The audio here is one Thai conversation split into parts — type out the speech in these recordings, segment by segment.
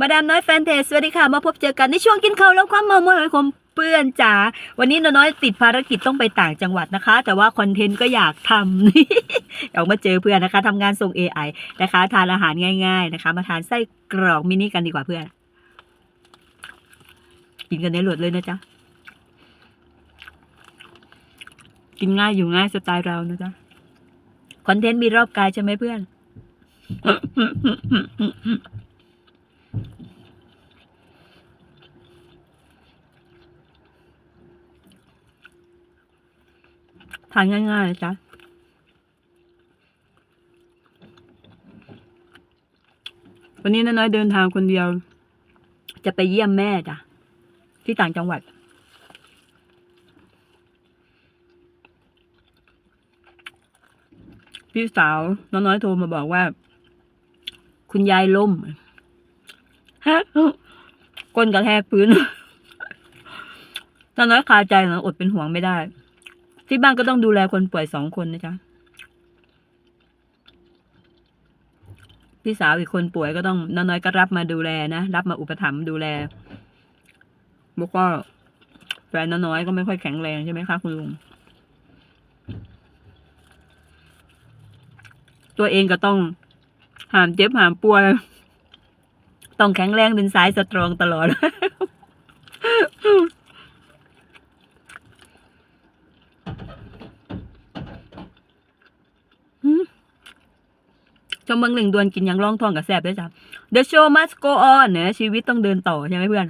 มาดามน้อยแฟนเพจสวัสดีค่ะ มาพบเจอกันในช่วงกินข้าวแล้วความเมามอยของเพื่อนจ๋าวันนี้น้อยติดภารกิจต้องไปต่างจังหวัดนะคะ แต่ว่าคอนเทนต์ก็อยากทำออกมาเจอเพื่อนนะคะทำงานส่ง AI นะคะ ทานอาหารง่าย ๆนะคะ มาทานไส้กรอกมินิกันดีกว่าเพื่อน กินกันในหลวดเลยนะจ๊ะ กินง่ายอยู่ง่ายสไตล์เรานะจ๊ะคอนเทนต์มีรอบกายใช่ไหมเพื่อน ทานง่ายๆเลยจ้ะวันนี้น้อยเดินทางคนเดียว จะไปเยี่ยมแม่จ้ะที่ต่างจังหวัด พี่สาวน้อยโทรมาบอกว่า คุณยายล้ม ก้นกระแทกพื้นนน้อยคาใจนะอดเป็นห่วงไม่ได้ ที่บ้านก็ต้องดูแลคนป่วยสองคนนะจ๊ะ พี่สาวอีกคนป่วยก็ต้องน้อยๆก็รับมาดูแลนะ รับมาอุปถัมภ์ดูแลแล้วก็แฟนน้อยก็ไม่ค่อยแข็งแรงใช่ไหมคะคุณลุง ตัวเองก็ต้องหามเจ็บหามป่วย ต้องแข็งแรงเป็นสายสตรองตลอด ชมเมืองหนึ่งดวนกินยังร่องทองกับแสบด้วยจ้ะ The show must go on เนี่ยชีวิตต้องเดินต่อใช่ไหมเพื่อน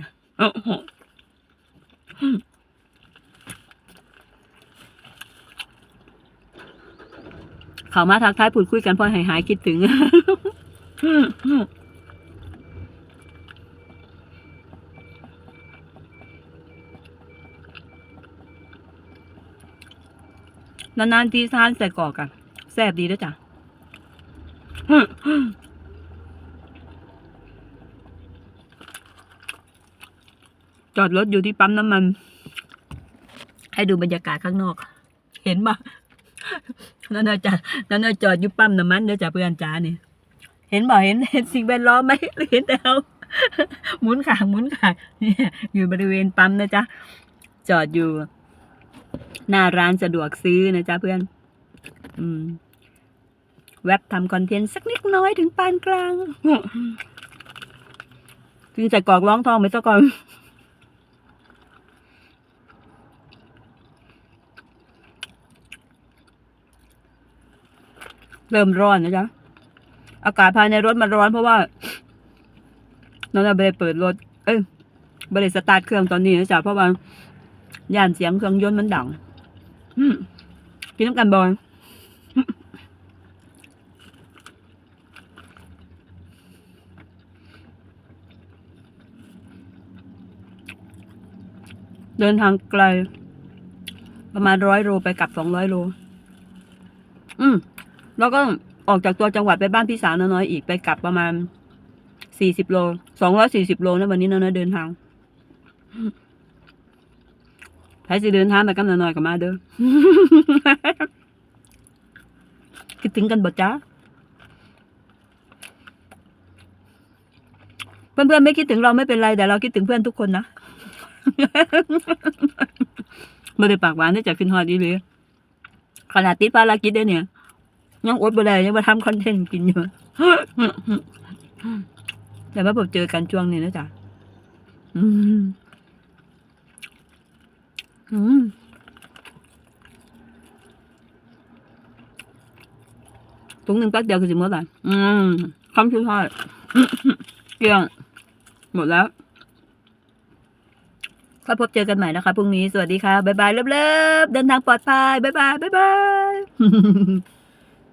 เขามาทักทายพูดคุยกันพอหายหายคิดถึง นานๆทีทานใส่กอกอะแซ่บดีด้วยจ้ะจอดรถอยู่ที่ปั๊มน้ำมัน ให้ดูบรรยากาศข้างนอก เห็นปะนั่นน่ะจะนั่นน่ะจอดอยู่ปั๊มน้ำมันเด้อจ้ะเพื่อนจ้านี่ เห็นบ่เห็นเห็นสิ่งแวดล้อมไหมหรือเห็นแต่เราหมุนขางหมุนขางเนี่ยอยู่บริเวณปั๊มนะจ๊ะจอดอยู่ หน้าร้านสะดวกซื้อนะจ๊ะเพื่อน อืม แว็บทำคอนเทนต์สักนิดน้อยถึงปานกลางถึงใส่กรอกร้องทองไปซะก่อนเริ่มร้อนนะจ๊ะ อากาศภายในรถมันร้อนเพราะว่าน้องจะไปเปิดรถ เอ้ยบริสตาร์ทเครื่องตอนนี้นะจ๊ะเพราะว่า ย่านเสียงเครื่องยนต์มันดังกินน้ำกันบอยเดินทางไกล ประมาณร้อยโลไปกลับสองร้อยโล อืม แล้วก็ออกจากตัวจังหวัดไปบ้านพี่สาวน้อยอีกไปกลับประมาณสี่สิบโลสองร้อยสี่สิบโลนะวันนี้น้อยเดินทาง ใครสิเดินทางไปกับน้อยๆกับมาเด้อ คิดถึงกันบ่จ้าเพื่อนๆไม่คิดถึงเราไม่เป็นไรแต่เราคิดถึงเพื่อนทุกคนนะไม่ได้ปากหวานได้จากขึ้นฮอดดีเลยขนาดติดภารกิจได้เนี่ยยังอดบ่ได้ยังมาทำคอนเทนต์กินอยู่แต่ว่าผมเจอกันช่วงนี้นะจ๊ะอืม อืมถุงหนึ่งแป๊บเดียวคือสิหมดละอืมคำชุดทอดเกลี้ยง หมดแล้วก็พบเจอกันใหม่นะคะพรุ่งนี้ สวัสดีค่ะ บ๊ายบาย เลิฟๆเดินทางปลอดภัย บ๊ายบาย บ๊ายบาย